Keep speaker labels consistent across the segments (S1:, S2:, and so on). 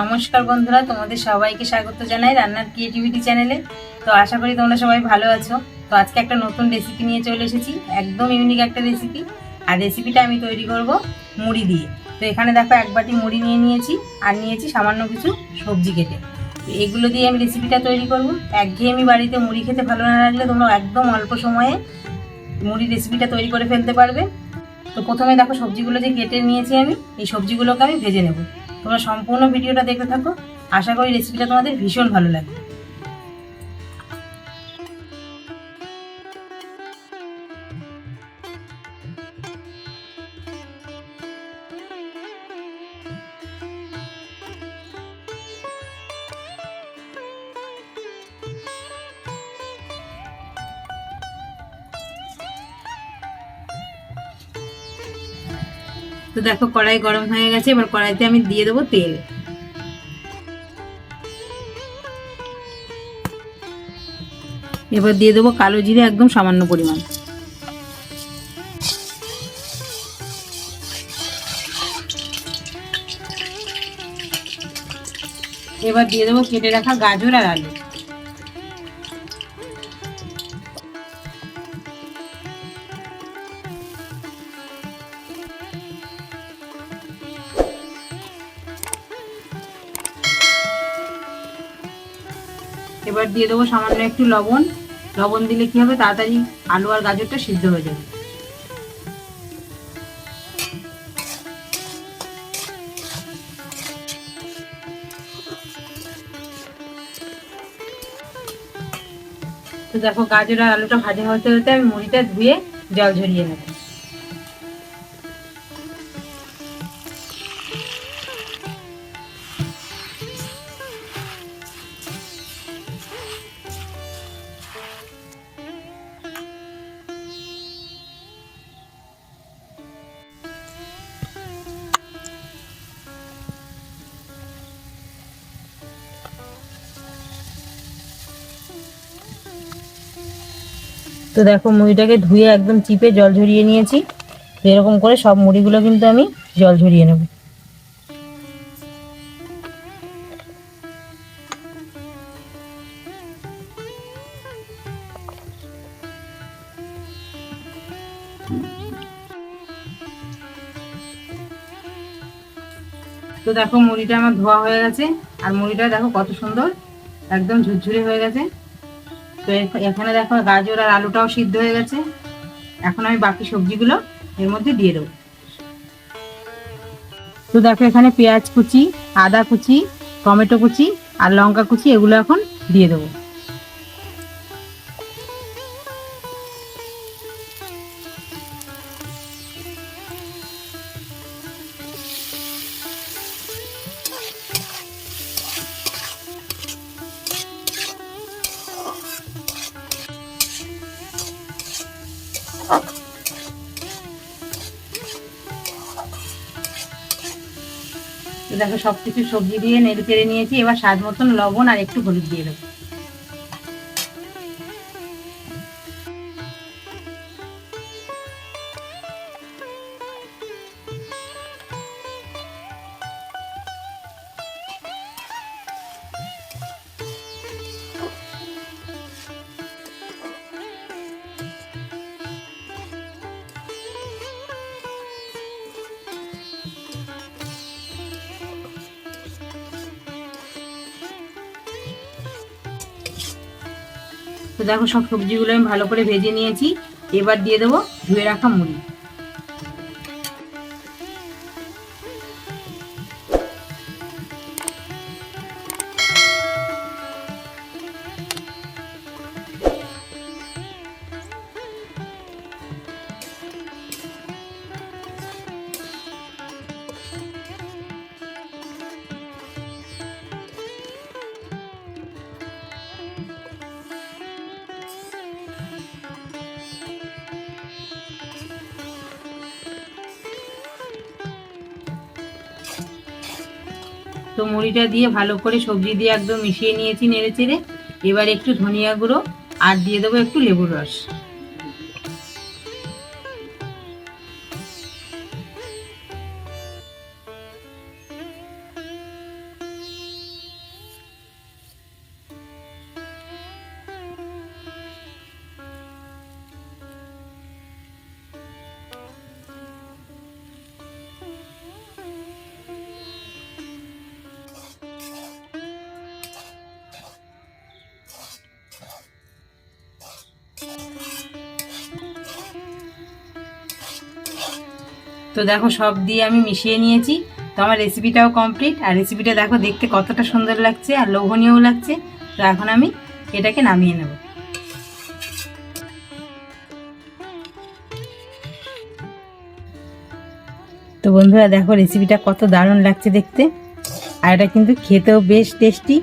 S1: নমস্কার বন্ধুরা, তোমাদের সবাইকে স্বাগত জানাই রান্নার ক্রিয়েটিভিটি চ্যানেলে তো আশা করি তোমরা সবাই ভালো আছো। তো আজকে একটা নতুন রেসিপি নিয়ে চলে এসেছি, একদম ইউনিক একটা রেসিপি আর রেসিপিটা আমি তৈরি করব মুড়ি দিয়ে। তো এখানে দেখো এক বাটি মুড়ি নিয়ে নিয়েছি, আর নিয়েছি সামান্য কিছু সবজি কেটে। এগুলো দিয়ে আমি রেসিপিটা তৈরি করব। একঘেয়েমি বাড়িতে মুড়ি খেতে ভালো না লাগলে তোমরা একদম অল্প সময়ে মুড়ি রেসিপিটা তৈরি করে ফেলতে পারবে। তো প্রথমে দেখো সবজিগুলো যে কেটে নিয়েছি আমি, এই সবজিগুলোকে আমি ভেজে নেব। তোমরা সম্পূর্ণ ভিডিওটা দেখে থাকো। আশা করি রেসিপিটা তোমাদের ভীষণ ভালো লাগবে। তো দেখো, কড়াই গরম হয়ে গেছে, এবার কড়াইতে আমি দিয়ে দেবো তেল। এবার দিয়ে দেবো কালো জিরে, একদম সামান্য পরিমাণ। এবার দিয়ে দেবো কেটে রাখা গাজর আর আলু। এবার দিয়ে দেবো সামান্য একটু লবণ। লবণ দিলে কি হবে? তাড়াতাড়ি আলু আর গাজরটা সিদ্ধ হয়ে যাবে। তো দেখো গাজর আর আলুটা ভাজা হতে হতে আমি মুড়িটা ধুয়ে জল ঝরিয়ে নেব। তো দেখো মুড়িটাকে ধুয়ে একদম চিপে জল ঝরিয়ে নিয়েছি। তো এরকম করে সব মুড়িগুলো কিন্তু আমি জল ঝরিয়ে নেব। তো দেখো মুড়িটা আমার ধোয়া হয়ে গেছে। আর মুড়িটা দেখো কত সুন্দর, একদম ঝুরঝুরে হয়ে গেছে। তো এখানে দেখো গাজর আর আলুটাও সিদ্ধ হয়ে গেছে। এখন আমি বাকি সবজিগুলো এর মধ্যে দিয়ে দেবো। তো দেখো এখানে পেঁয়াজ কুচি, আদা কুচি, টমেটো কুচি আর লঙ্কা কুচি এগুলো এখন দিয়ে দেবো। দেখো সব কিছু সবজি দিয়ে নেড়ে চেড়ে নিয়েছি, এবার স্বাদ মতন লবণ আর একটু হলুদ দিয়ে দেবো। তো দেখো সব সবজিগুলো আমি ভালো করে ভেজে নিয়েছি। এবার দিয়ে দেবো ধুয়ে রাখা মুড়ি। তো মুড়িটা দিয়ে ভালো করে সবজি দিয়ে একদম মিশিয়ে নিয়েছি নেড়ে চেড়ে। এবার একটু ধনিয়া গুঁড়ো আর দিয়ে দেবো একটু লেবুর রস। তো দেখো সব দিয়ে আমি মিশিয়ে নিয়েছি। তো আমার রেসিপিটাও কমপ্লিট আর রেসিপিটা দেখো দেখতে কতটা সুন্দর লাগছে আর লোভনীয়ও লাগছে। তো এখন আমি এটাকে নামিয়ে নেব। তো বন্ধুরা দেখো রেসিপিটা কত দারুণ লাগছে দেখতে। আর এটা কিন্তু খেতেও বেশ টেস্টি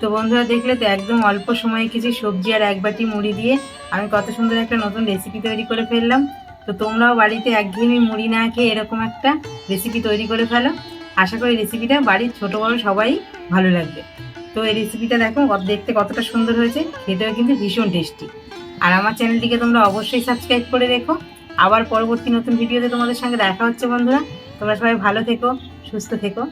S1: তো বন্ধুরা দেখলে তো একদম অল্প সময়ে কিছু সবজি আর এক বাটি মুড়ি দিয়ে আমি কত সুন্দর একটা নতুন রেসিপি তৈরি করে ফেললাম। তো তোমরাও বাড়িতে একঘেয়েমি মুড়ি না খেয়ে এরকম একটা রেসিপি তৈরি করে ফেলো। আশা করি রেসিপিটা বাড়ির ছোট বড় সবাই ভালো লাগবে। তো এই রেসিপিটা দেখো দেখতে কতটা সুন্দর হয়েছে, খেতেও কিন্তু ভীষণ টেস্টি আর আমার চ্যানেলটিকে তোমরা অবশ্যই সাবস্ক্রাইব করে রেখো। আবার পরবর্তী নতুন ভিডিওতে তোমাদের সঙ্গে দেখা হচ্ছে বন্ধুরা। তোমরা সবাই ভালো থেকো, সুস্থ থেকো।